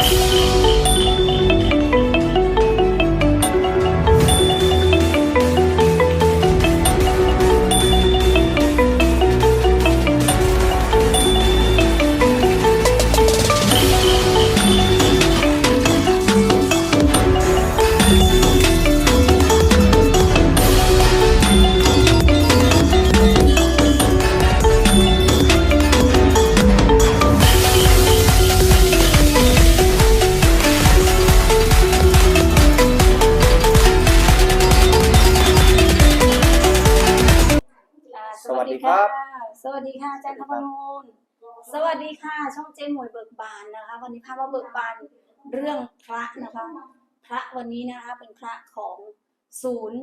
อ่า สวัสดีค่ะอาจารย์ธรรมนูนสวัสดีค่ะ ช่องเจนหมวยเบิกบานนะคะ วันนี้พามาเบิกบานเรื่องพระนะคะ พระวันนี้นะคะเป็นพระของศูนย์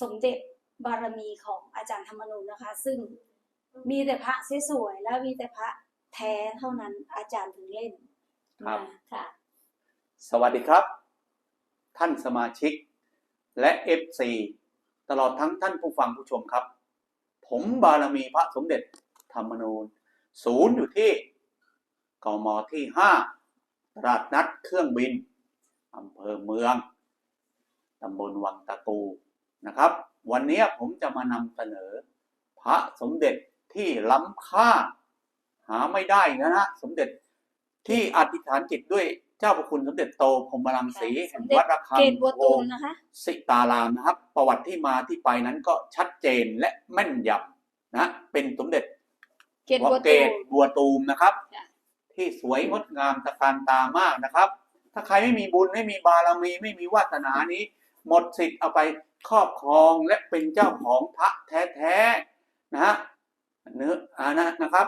สมเด็จบารมีของอาจารย์ธรรมนูนนะคะ ซึ่งมีแต่พระสวยๆแล้วมีแต่พระแท้เท่านั้นอาจารย์ถึงเล่นครับนะค่ะ สวัสดีครับ ท่านสมาชิกและเอฟซีตลอดทั้งท่านผู้ฟังผู้ชมครับ ผมบารมีพระสมเด็จธรรมนูญศูนย์อยู่ที่กมที่ห้าตลาดนัดเครื่องบินอำเภอเมืองตำบลวังตะกูนะครับ วันนี้ผมจะมานำเสนอ พระสมเด็จที่ล้ำค่า หาไม่ได้นะฮะสมเด็จที่อธิษฐานจิตด้วย เจ้าพระคุณสมเด็จโตพรหมรังสีค่ะแห่งสมเด็จวัดระฆังเกตบัวตูมโพนะคะสิตารามนะครับ ประวัติที่มาที่ไปนั้นก็ชัดเจนและแม่นยำนะเป็นสมเด็จเกตบัวเกตูตมบัวตูมนะครับค่ะที่สวยงดงามตะการตามากนะครับ ถ้าใครไม่มีบุญไม่มีบารมีไม่มีวาสนานี้ หมดสิทธิ์เอาไปครอบครองและเป็นเจ้าของพระแท้ๆนะฮะเนื้ออ่านะนะครับ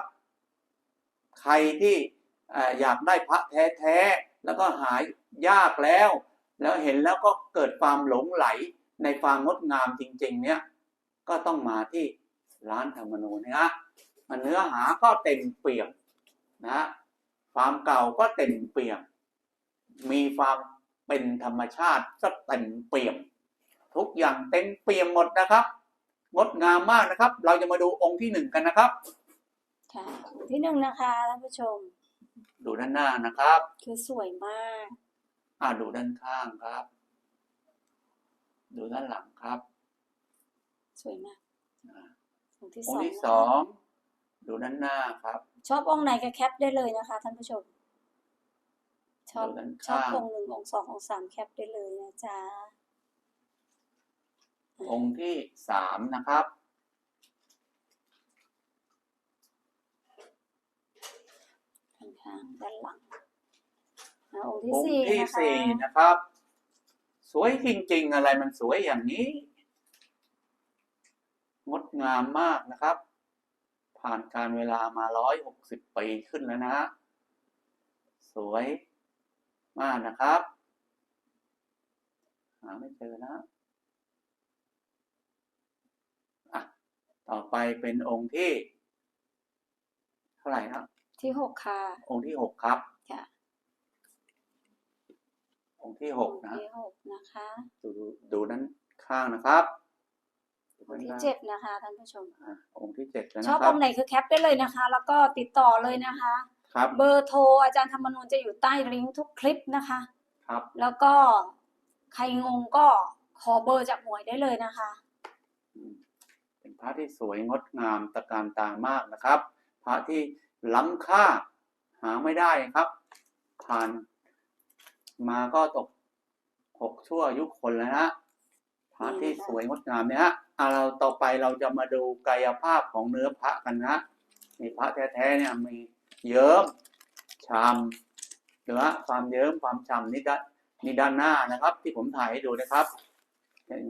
ใครที่อ่าอยากได้พระแท้ๆ แล้วก็หายยากแล้ว แล้วเห็นแล้วก็เกิดความหลงไหลในความงดงามจริง ๆ เนี่ยก็ต้องมาที่ร้านธรรมนูญนะฮะเนื้อหาก็เต็มเปี่ยมนะฮะความเก่าก็เต็มเปี่ยม มีความเป็นธรรมชาติก็เต็มเปี่ยม ทุกอย่างเต็มเปี่ยมหมดนะครับ งดงามมากนะครับ เราจะมาดูองค์ที่หนึ่งกันนะครับค่ะที่หนึ่งนะคะท่านผู้ชม ดูด้านหน้านะครับคือสวยมาก อ่าดูด้านข้างครับ ดูด้านหลังครับ สวยมากอ่าองค์ที่อสงองค์ที่นะคะสองดูด้านหน้าครับ ชอบองค์ไหนก็แคปได้เลยนะคะท่านผู้ชม ชอบดูด้านชอบข้างองค์หนึ่งองค์สององค์สามแคปได้เลยนะจ๊ะองค์ที่สามนะครับ ข้างๆ ด้านหลังอะองค์ที่องค์สี่ที่นะคะสี่นะครับ สวยจริงๆ อะไรมันสวยอย่างนี้ งดงามมากนะครับ ผ่านการเวลามาร้อยหกสิบปีขึ้นแล้วนะฮะสวยมากนะครับ หาไม่เจอนะอะต่อไปเป็นองค์ที่ เท่าไหร่นะ ที่หกค่ะองค์ที่หกครับ ค่ะองค์ที่หอกงค์นะที่หกนะคะดูดูดูด้านข้างนะครับดูองด้านค์ที่ข้างเจ็ดนะคะท่านผู้ชมอะองค์ที่เจ็ดแล้วชอบนะครัอบงค์ไหนคือแคปได้เลยนะคะ แล้วก็ติดต่อเลยนะคะ ครับ เบอร์โทรอาจารย์ธรรมนูญจะอยู่ใต้ลิงก์ทุกคลิปนะคะ ครับ แล้วก็ใครงงก็ขอเบอร์จากหมวยได้เลยนะคะ อืมเป็นพระที่สวยงดงามตะการตามากนะครับ พระที่ ล้ำค่าหาไม่ได้ครับ ผ่านมาก็ตกหกชั่วยุคนแล้วนะพระที่สวยงดงามเนี่ยฮะอะเราต่อไปเราจะมาดูกายภาพของเนื้อพระกันนะมีพระแท้ๆเนี่ยมีเยิ้มชามเนื้อความเยิ้มความฉ่ำนี่ด้านนี่ด้านหน้านะครับ ที่ผมถ่ายให้ดูนะครับ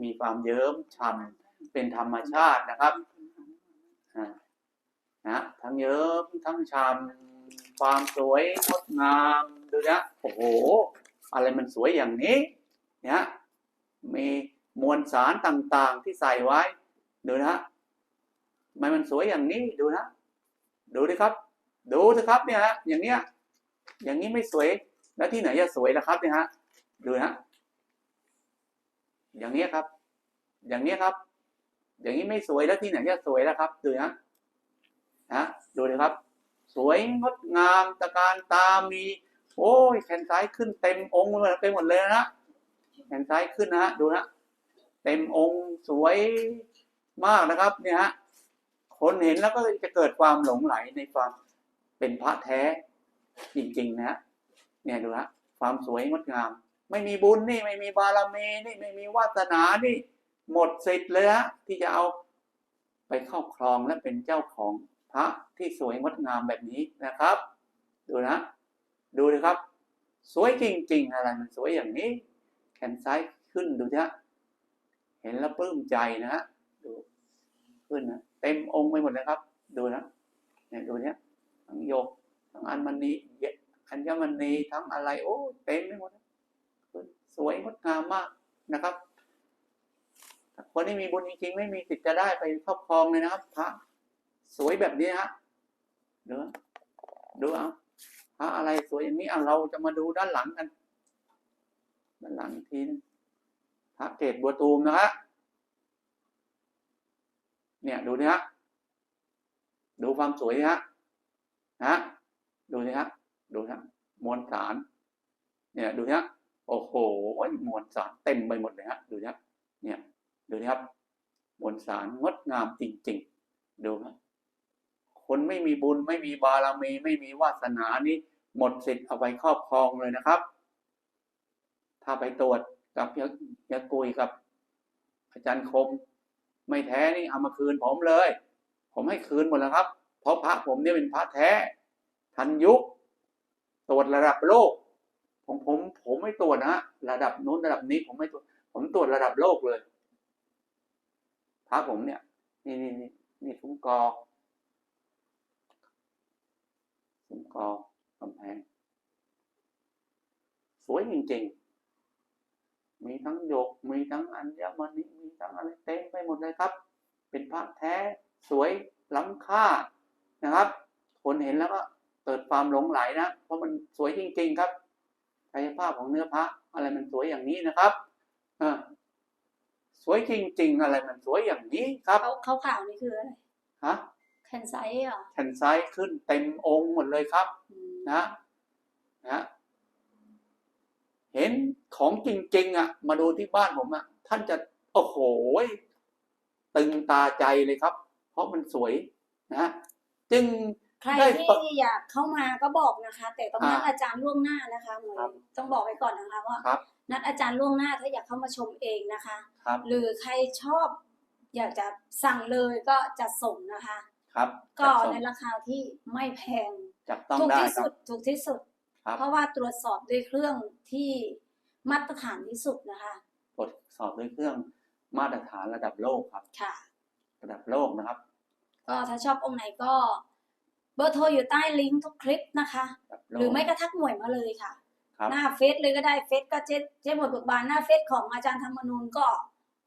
มีความเยิ้มฉ่ำเป็นธรรมชาตินะครับอ่า นะทั้งเยิ้มทั้งฉ่ำความสวยงดงามดูนะโอ้โห อะไรมันสวยอย่างนี้เนี่ยมีมวลสารต่างๆที่ใส่ไว้ ดูนะทำไมมันสวยอย่างนี้ดูนะ ดูดิครับ ดูสิครับเนี่ยฮะอย่างเนี้ย อย่างนี้ไม่สวยแล้วที่ไหนจะสวยล่ะครับเนี่ยฮะดูนะอย่างเนี้ยครับ อย่างเนี้ยครับ อย่างนี้ไม่สวยแล้วที่ไหนจะสวยล้วครับ ดูนะ นะดูเลยครับ สวยงดงามตะการตามี โอ้ยแขนซ้ายขึ้นเต็มองค์ไปหมดเลยนะแขนซ้ายขึ้นนะฮะดูนะเต็มองค์สวยมากนะครับ เนี่ยฮะคนเห็นแล้วก็จะเกิดความหลงไหลในความเป็นพระแท้จริงๆนะฮะเนี่ยดูฮะความสวยงดงาม ไม่มีบุญนี่ไม่มีบารมีนี่ไม่มีวาสนานี่ หมดสิทธิ์เลยฮะที่จะเอาไปครอบครองและเป็นเจ้าของ พระที่สวยงดงามแบบนี้นะครับ ดูนะ ดูนะครับ สวยจริง ๆ อะไรมันสวยอย่างนี้ แขนซ้ายขึ้นดูนะเห็นแล้วปลื้มใจนะฮะดูขึ้นนะเต็มองค์ไปหมดเลยครับ ดูนะเนี่ยดูเนี่ยทั้งโยกทั้งอัญมณีอัญมณีทั้งอะไรโอ้เต็มไปหมดนสวยงดงามมากนะครับคนที่มีบุญจริงๆไม่มีสิทธิ์จะได้ไปครอบครองเลยนะครับ พระ สวยแบบนี้ฮะดูนะดูเอาพระอะไรสวยอย่างนี้อะเราจะมาดูด้านหลังกัน ด้านหลังทีนพระเกศบัวตูมนะฮะเนี่ยดูนี่ฮะดูความสวยนะฮะนะดูนี่ฮะดูนะมวลสาร เนี่ยดูนี่ฮะโอ้โหมวลสารเต็มไปหมดเลยฮะดูนี่ฮะเนี่ยดูนะครับมวลสารงดงามจริง ๆ ดูครับ คนไม่มีบุญไม่มีบารมีไม่มีวาสนานี้หมดสิทธิ์เอาไปครอบครองเลยนะครับ ถ้าไปตรวจกับยายากุยกับ อาจารย์คม ไม่แท้นี่เอามาคืนผมเลย ผมให้คืนหมดแล้วครับ เพราะพระผมเนี่ยเป็นพระแท้ ทันยุค ตรวจระดับโลกผมผมผมไม่ตรวจนะฮะระดับนู้นระดับนี้ผมไม่ตรวจผมตรวจระดับโลกเลยพระผมเนี่ย นี่นี่นี่นี่ซุ้มกอซุ้ม กอกำแพง สวยจริงๆ มีทั้งหยก มีทั้งอัญมณีมีทั้งอะไรเต็มไปหมดเลยครับ เป็นพระแท้สวยล้ำค่านะครับ คนเห็นแล้วก็เกิดความหลงไหลนะ เพราะมันสวยจริง ๆ ครับกายภาพของเนื้อพระอะไรมันสวยอย่างนี้นะครับอ่าสวยจริง ๆ อะไรมันสวยอย่างนี้ครับเขาเขาขาวๆนี่คืออะไรฮะ แคนไซส์เหรอแขนซ้ายขึ้นเต็มองค์หมดเลยครับอืมนะนะเห็นของจริงๆอะ มาดูที่บ้านผมอะ ท่านจะโอ้โหตึงตาใจเลยครับ เพราะมันสวยนะจึงใครได้ปะที่อยากเข้ามาก็บอกนะคะ แต่ต้องนัดอ่าอาจารย์ล่วงหน้านะคะหนูครับต้องบอกไว้ก่อนนะคะว่าครับนัดอาจารย์ล่วงหน้าถ้าอยากเข้ามาชมเองนะคะครับหรือใครชอบ อยากจะสั่งเลยก็จะส่งนะคะ ครับก็จัดส่งในราคาที่ไม่แพงจับต้องถูกได้ที่ครัสุบดถูกที่สุดครับเพราะว่าตรวจสอบด้วยเครื่องที่มาตรฐานที่สุดนะคะตรวจสอบด้วยเครื่องมาตรฐานระดับโลกครับค่ะ ระดับโลกนะครับ ก็ถ้าชอบองค์ไหนก็เบอร์โทรอยู่ใต้ลิงก์ทุกคลิปนะคะระดับโลหรือกไม่ก็ทักหน่วยมาเลยค่ะครับหน้าเฟซเลยก็ได้เฟซก็เจ๊เจ๊หมดเบิกบานหน้าเฟซของอาจารย์ธรรมนูญก็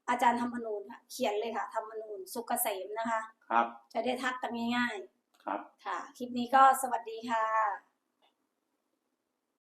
อาจารย์ธรรมนูญค่ะเขียนเลยค่ะธรรมนูญสุกเกษมนะคะ ครับ จะได้ทักกันง่ายครับ ๆ ค่ะ คลิปนี้ก็สวัสดีค่ะ